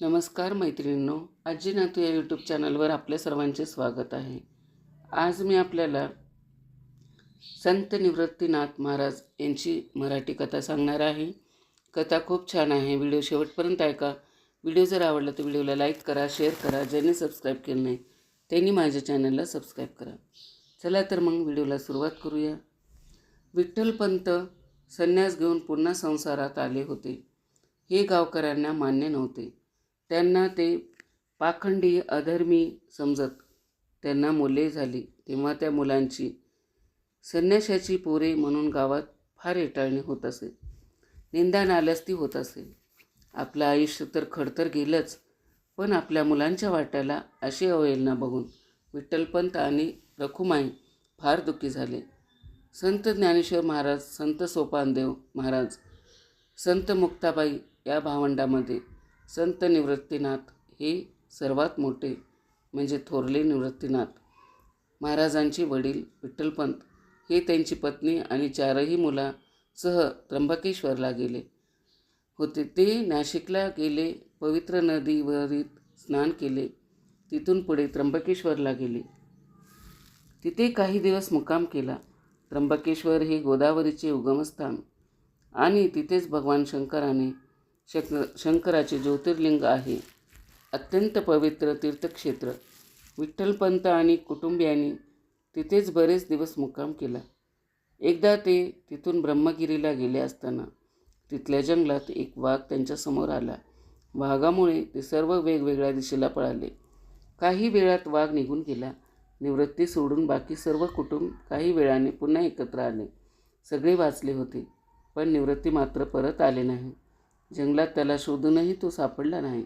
नमस्कार मैत्रिणींनो आजी नातू या यूट्यूब चॅनलवर आपल्या सर्वांचे स्वागत आहे. आज मी आपल्याला संत निवृत्तीनाथ महाराज यांची मराठी कथा सांगणार आहे. कथा खूप छान आहे. व्हिडिओ शेवटपर्यंत ऐका. व्हिडिओ जर आवडला तर व्हिडिओला लाईक करा शेअर करा ज्यांनी सबस्क्राईब केलं नाही त्यांनी माझ्या चॅनलला सबस्क्राईब करा. चला तर मग व्हिडिओला सुरुवात करूया. विठ्ठलपंत संन्यास घेऊन पुन्हा संसारात आले होते. हे गावकऱ्यांना मान्य नव्हते. त्यांना ते पाखंडी अधर्मी समजत. त्यांना मुले झाली. तेव्हा त्या मुलांची संन्याशाची पोरे म्हणून गावात फार एटाळणी होत असे. निंदा नालस्ती होत असे. आपलं आयुष्य तर खडतर गेलंच पण आपल्या मुलांच्या वाट्याला अशी अवहेलना बघून विठ्ठलपंत आणि रखुमाई फार दुःखी झाले. संत ज्ञानेश्वर महाराज संत सोपानदेव महाराज संत मुक्ताबाई या भावंडामध्ये संत निवृत्तीनाथ हे सर्वात मोठे म्हणजे थोरले निवृत्तीनाथ. महाराजांचे वडील विठ्ठलपंत हे त्यांची पत्नी आणि चारही मुलासह त्र्यंबकेश्वरला गेले. होते ते नाशिकला गेले पवित्र नदीवरीत स्नान केले तिथून पुढे त्र्यंबकेश्वरला गेले. तिथे काही दिवस मुक्काम केला. त्र्यंबकेश्वर हे गोदावरीचे उगमस्थान आणि तिथेच भगवान शंकराने शक शंकराचे ज्योतिर्लिंग आहे. अत्यंत पवित्र तीर्थक्षेत्र. विठ्ठलपंत आणि कुटुंबियांनी तिथेच बरेच दिवस मुक्काम केला. एकदा ते तिथून ब्रह्मगिरीला गेले असताना तिथल्या जंगलात एक वाघ त्यांच्यासमोर आला. वाघामुळे ते सर्व वेगवेगळ्या दिशेला पळाले. काही वेळात वाघ निघून गेला. निवृत्ती सोडून बाकी सर्व कुटुंब काही वेळाने पुन्हा एकत्र आले. सगळे वाचले होते पण निवृत्ती मात्र परत आले नाही. जंगलात त्याला शोधूनही तो सापडला नाही.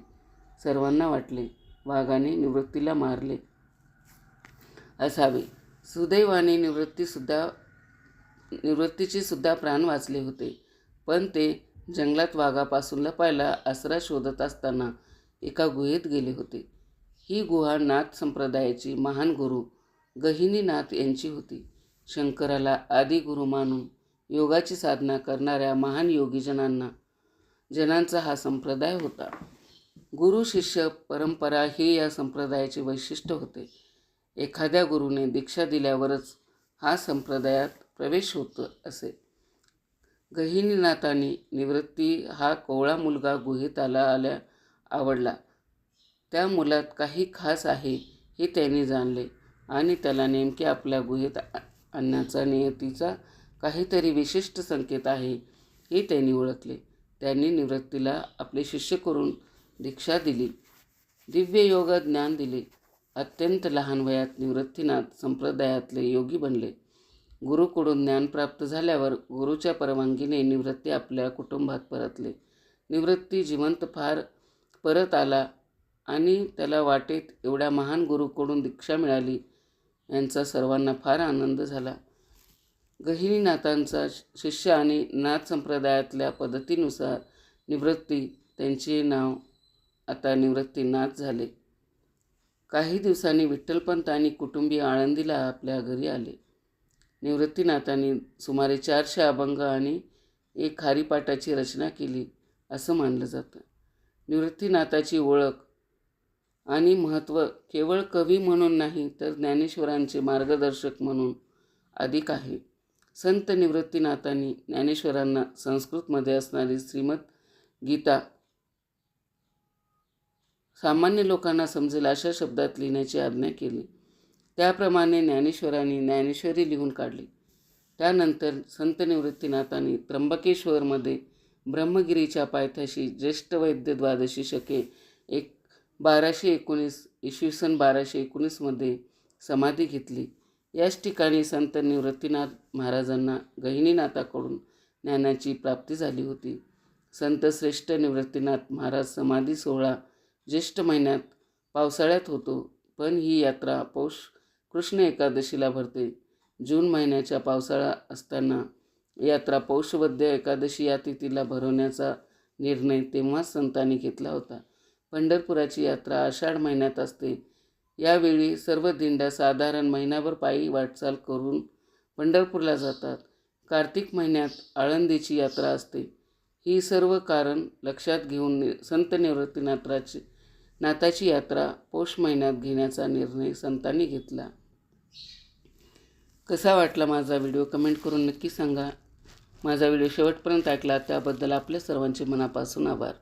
सर्वांना वाटले वाघाने निवृत्तीला मारले. असावे. सुदैवाने निवृत्तीसुद्धा निवृत्तीचे सुद्धा प्राण वाचले होते. पण ते जंगलात वाघापासून लपायला आसरा शोधत असताना एका गुहेत गेले होते. ही गुहा नाथ संप्रदायाची महान गुरु गहिनीनाथ यांची होती. शंकराला आदिगुरु मानून योगाची साधना करणाऱ्या महान योगीजनांना जनांचा हा संप्रदाय होता. गुरु शिष्य परंपरा हे या संप्रदायाचे वैशिष्ट्य होते. एखाद्या गुरुने दीक्षा दिल्यावरच हा संप्रदायात प्रवेश होत असे. गहिनीनाथांनी निवृत्ती हा कोवळा मुलगा गुहेत आला आल्या आवडला. त्या मुलात काही खास आहे हे त्यांनी जाणले आणि त्याला नेमके आपल्या गुहेत आणण्याचा नियतीचा काहीतरी विशिष्ट संकेत आहे हे त्यांनी ओळखले. त्यांनी निवृत्तीला आपले शिष्य करून दीक्षा दिली. दिव्य योग ज्ञान दिले. अत्यंत लहान वयात निवृत्तीनाथ संप्रदायातले योगी बनले. गुरुकडून ज्ञान प्राप्त झाल्यावर गुरुच्या परवानगीने निवृत्ती आपल्या कुटुंबात परतले. निवृत्ती जिवंत फार परत आला आणि त्याला वाटेत एवढ्या महान गुरुकडून दीक्षा मिळाली यांचा सर्वांना फार आनंद झाला. गहिनीनाथांचा शिष्य आणि नाथ संप्रदायातल्या पद्धतीनुसार निवृत्ती त्यांचे नाव आता निवृत्तीनाथ झाले. काही दिवसांनी विठ्ठलपंत आणि कुटुंबीय आळंदीला आपल्या घरी आले. निवृत्तीनाथांनी सुमारे चारशे अभंग आणि एक खारीपाटाची रचना केली असं मानलं जातं. निवृत्तीनाथाची ओळख आणि महत्त्व केवळ कवी म्हणून नाही तर ज्ञानेश्वरांचे मार्गदर्शक म्हणून अधिक आहे. संत निवृत्तीनाथांनी ज्ञानेश्वरांना संस्कृतमध्ये असणारी श्रीमद गीता सामान्य लोकांना समजेल अशा शब्दात लिहिण्याची आज्ञा केली. त्याप्रमाणे ज्ञानेश्वरांनी ज्ञानेश्वरी लिहून काढली. त्यानंतर संत निवृत्तीनाथांनी त्र्यंबकेश्वरमध्ये ब्रह्मगिरीच्या पायथ्याशी ज्येष्ठ वैद्य द्वादशी शके एक बाराशे एकोणीस इसवी सन बाराशे एकोणीसमध्ये समाधी घेतली. याच ठिकाणी संत निवृत्तीनाथ महाराजांना गहिनीनाथाकडून ज्ञानाची प्राप्ती झाली होती. संत श्रेष्ठ निवृत्तीनाथ महाराज समाधी सोहळा ज्येष्ठ महिन्यात पावसाळ्यात होतो पण ही यात्रा पौष कृष्ण एकादशीला भरते. जून महिन्याच्या पावसाळा असताना यात्रा पौषवद्य एकादशी या तिथीला भरवण्याचा निर्णय तेव्हाच संतांनी घेतला होता. पंढरपुराची यात्रा आषाढ महिन्यात असते. यावेळी सर्व दिंड्या साधारण महिनाभर पायी वाटचाल करून पंढरपूरला जातात. कार्तिक महिन्यात आळंदीची यात्रा असते. ही सर्व कारण लक्षात घेऊन नि संत निवृत्तीनाथाची नाथाची यात्रा पौष महिन्यात घेण्याचा निर्णय संतांनी घेतला. कसा वाटला माझा व्हिडिओ कमेंट करून नक्की सांगा. माझा व्हिडिओ शेवटपर्यंत ऐकला त्याबद्दल आपल्या सर्वांचे मनापासून आभार.